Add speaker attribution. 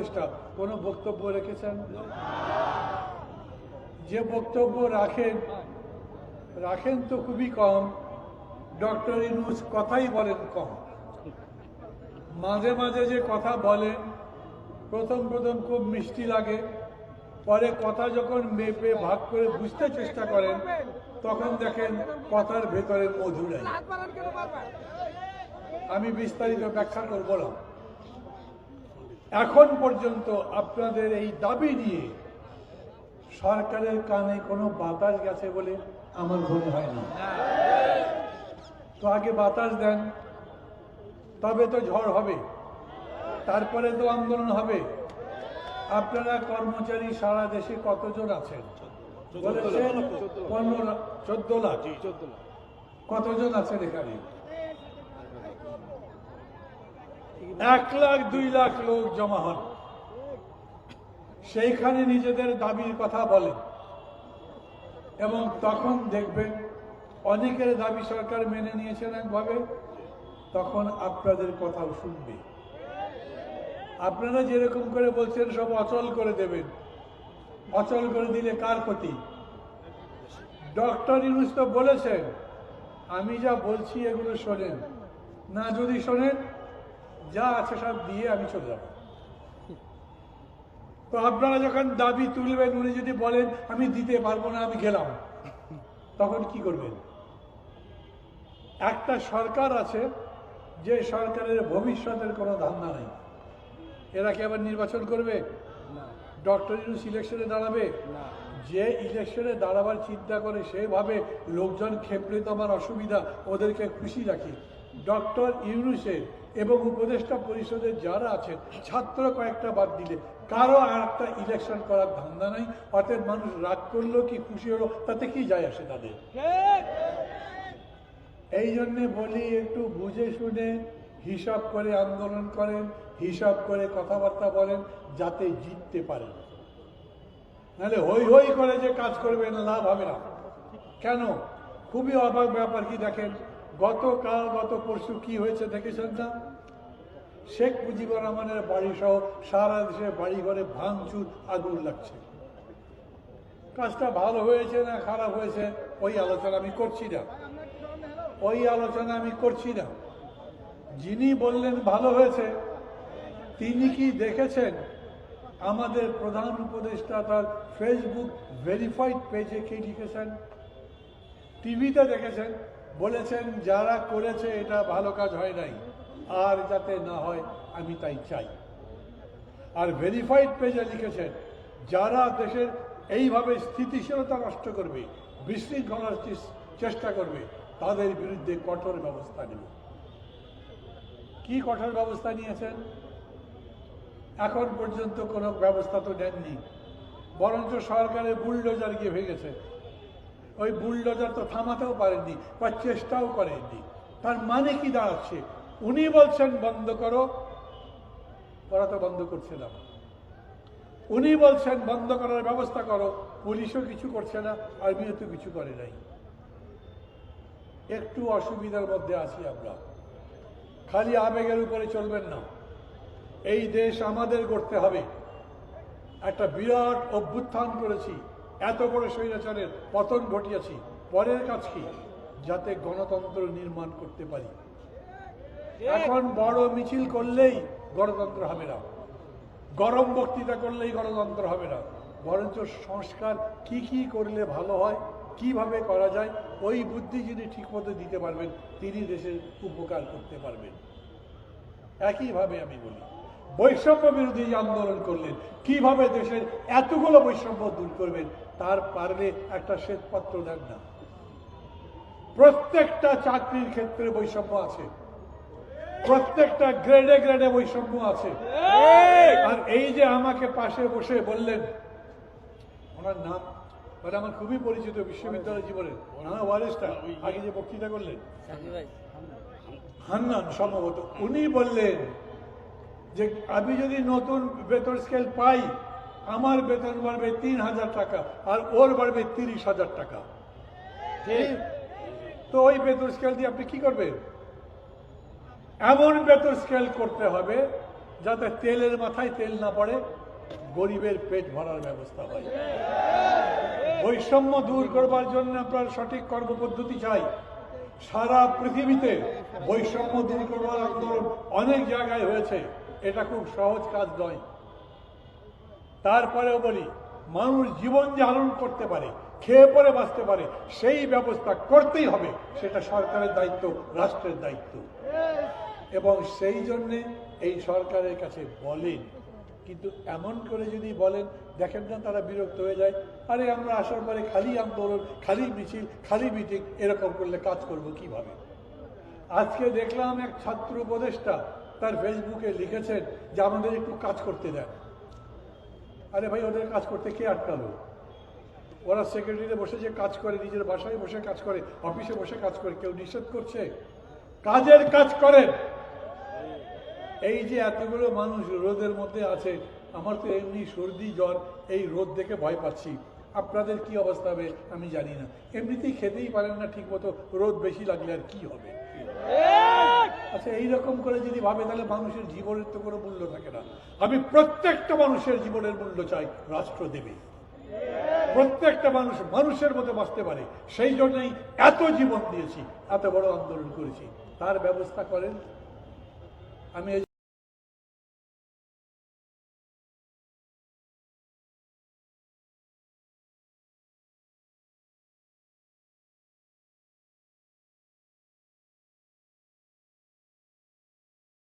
Speaker 1: উপদেষ্টা কোনো বক্তব্য রেখেছেন? যে বক্তব্য রাখেন রাখেন তো খুবই কম। ডক্টর ইনুস কথাই বলেন কম। মাঝে মাঝে যে কথা বলেন, প্রথম প্রথম খুব মিষ্টি লাগে। পরে কথা যখন মেপে ভাগ করে বুঝতে চেষ্টা করেন, তখন দেখেন কথার ভেতরে মধুরাই আমি বিস্তারিত ব্যাখ্যা করব না। এখন পর্যন্ত আপনাদের এই দাবি নিয়ে সরকারের কানে কোনো বাতাস গেছে বলে আমার মনে হয় না। তো আগে বাতাস দেন তবে তো ঝড় হবে তারপরে তো আন্দোলন হবে। আপনারা কর্মচারী সারা দেশে কতজন আছেন? বলেছেন পনেরো চোদ্দ লাখ। কতজন আছেন এখানে? এক লাখ, দুই লাখ লোক জমা হন। সেইখানে নিজেদের দাবির কথা বলেন। এবং তখন দেখবেন অনেকের দাবি সরকার মেনে নিয়েছেন একভাবে। তখন আপনাদের কথাও শুনবে। আপনারা যেরকম করে বলছেন, সব অচল করে দেবেন। অচল করে দিলে কার ক্ষতি? ডক্টর ইউনুস তো বলেছেন, আমি যা বলছি এগুলো শোনেন। না যদি শোনেন যা আছে সব দিয়ে আমি চলে যাব। তো আপনারা যখন দাবি তুলবেন উনি যদি বলেন আমি দিতে পারব না আমি গেলাম তখন কি করবেন? একটা সরকার আছে যে সরকারের ভবিষ্যতের কোনো ধান্দা নেই। এরা কি আবার নির্বাচন করবে? ডক্টর ইউনুস ইলেকশনে দাঁড়াবে? যে ইলেকশনে দাঁড়াবার চিন্তা করে সেভাবে লোকজন খেপলে তো আমার অসুবিধা ওদেরকে খুশি রাখি। ডক্টর ইউনুসের এবং উপদেষ্টা পরিষদের যারা আছেন, ছাত্র কয়েকটা বাদ দিলে, কারও আর একটা ইলেকশন করার ধান্দা নাই। অর্থাৎ মানুষ রাগ করল কি খুশি হলো, তাতে কি যায় আসে তাদের? এই জন্যে বলি, একটু বুঝে শুনে হিসাব করে আন্দোলন করেন, হিসাব করে কথাবার্তা বলেন, যাতে জিততে পারেন। নাহলে হই হই করে যে কাজ করবেন লাভ হবে না। কেন? খুবই অবাক ব্যাপার কি দেখেন? গতকাল, গত পরশু কি হয়েছে দেখেছেন না শেখ মুজিবুর রহমানের বাড়ি সহ সারা দেশে বাড়ি ঘরে ভাঙচুর, আগুন লাগছে। কাজটা ভালো হয়েছে না খারাপ হয়েছে, ওই আলোচনা আমি করছি না। ওই আলোচনা আমি করছি না। যিনি বললেন ভালো হয়েছে, তিনি কি দেখেছেন? আমাদের প্রধান উপদেষ্টা তার ফেসবুক ভেরিফাইড পেজে কি লিখেছেন? টিভিতে দেখেছেন? বলেছেন, যারা করেছে, এটা ভালো কাজ হয় নাই। আর যাতে না হয়, আমি তাই চাই। আর ভেরিফাইড পেজে লিখেছেন, যারা দেশের এইভাবে স্থিতিশীলতা নষ্ট করবে, বিশৃঙ্খলার চেষ্টা করবে, তাদের বিরুদ্ধে কঠোর ব্যবস্থা নেবে। কি কঠোর ব্যবস্থা নিয়েছেন? এখন পর্যন্ত কোনো ব্যবস্থা তো নেননি। বরঞ্চ সরকারের বুলডোজার গিয়ে ভেঙেছে। ওই বুলডোজার তো থামাতেও পারেননি বা চেষ্টাও করেননি। তার মানে কি দাঁড়াচ্ছে? উনি বলছেন, বন্ধ করো। ওরা তো বন্ধ করছে না। উনি বলছেন, বন্ধ করার ব্যবস্থা করো। পুলিশও কিছু করছে না, আর্মিও তো কিছু করে নাই। একটু অসুবিধার মধ্যে আছি আমরা। খালি আবেগের উপরে চলবেন না। এই দেশ আমাদের করতে হবে। একটা বিরাট অভ্যুত্থান করেছি। এত বড় স্বৈরাচারের পতন ঘটিয়েছি, পরের কাজ কি? যাতে গণতন্ত্র নির্মাণ করতে পারি। এখন বড় মিছিল করলেই গণতন্ত্র হবে না। গরম বক্তৃতা করলেই গণতন্ত্র হবে না। বরঞ্চ সংস্কার কি কি করলে ভালো হয়, কীভাবে করা যায়, ওই বুদ্ধি যিনি ঠিকমতো দিতে পারবেন, তিনি দেশের উপকার করতে পারবেন। একইভাবে আমি বলি বৈষম্য বিরোধী আন্দোলন করলেন কীভাবে দেশের এতগুলো বৈষম্য দূর করবেন তার পারলে একটা শ্বেতপত্র দেন না। প্রত্যেকটা চাকরির ক্ষেত্রে বৈষম্য আছে। প্রত্যেকটা গ্রেডে গ্রেডে বৈষম্য আছে। আর এই যে আমাকে পাশে বসে বললেন ওনার নাম মানে আমার খুবই পরিচিত বিশ্ববিদ্যালয় জীবনে নানা ওয়ারেসটা আগে যে বক্তৃতা করলেন হান্নান সম্ভবত উনি বললেন যে আমি যদি নতুন বেতন স্কেল পাই, আমার বেতন বাড়বে তিন হাজার টাকা আর ওর বাড়বে তিরিশ হাজার টাকা। ঠিক? তো ওই বেতন স্কেল দিয়ে আপনি কি করবেন? এমন বেতন স্কেল করতে হবে যাতে তেলের মাথায় তেল না পড়ে, গরিবের পেট ভরার ব্যবস্থা হয়। বৈষম্য দূর করবার জন্য আপনার সঠিক কর্মপদ্ধতি চাই। সারা পৃথিবীতে বৈষম্য দূর করবার আন্দোলন অনেক জায়গায় হয়েছে। এটা খুব সহজ কাজ নয়। তারপরেও বলি, মানুষ জীবন ধারণ করতে পারে, খেয়ে পরে বাঁচতে পারে, সেই ব্যবস্থা করতেই হবে, সেটা সরকারের দায়িত্ব, রাষ্ট্রের দায়িত্ব। এবং সেই জন্যে এই সরকারের কাছে বলেন। কিন্তু এমন করে যদি বলেন, দেখেন না তারা বিরক্ত হয়ে যায়, আরে আমরা আসার পরে খালি আন্দোলন, খালি মিছিল, খালি মিটিং, এরকম করলে কাজ করব কীভাবে? আজকে দেখলাম এক ছাত্র উপদেষ্টা তার ফেসবুকে লিখেছেন যে আমাদের একটু কাজ করতে দেন। আরে ভাই, ওদের কাজ করতে কে আটকালো? ওরা সেক্রেটারিতে বসে যে কাজ করে, নিজের বাসায় বসে কাজ করে অফিসে বসে কাজ করে, কেউ নিষেধ করছে? কাজের কাজ করেন। এই যে এতগুলো মানুষ রোদের মধ্যে আছে, আমার তো এমনি সর্দি জ্বর, এই রোদ দেখে ভয় পাচ্ছি। আপনাদের কি অবস্থা হবে আমি জানি না। এমনিতেই খেতেই পারেন না ঠিক মতো রোদ বেশি লাগলে আর কি হবে? আচ্ছা এইরকম করে যদি ভাবে, তাহলে মানুষের জীবনের তো কোনো মূল্য থাকে না। আমি প্রত্যেকটা মানুষের জীবনের মূল্য চাই রাষ্ট্র দেবে। প্রত্যেকটা মানুষ মানুষের মতো বাঁচতে পারে। সেই জন্যই এত জীবন দিয়েছি, এত বড় আন্দোলন করেছি। তার ব্যবস্থা করেন। আমি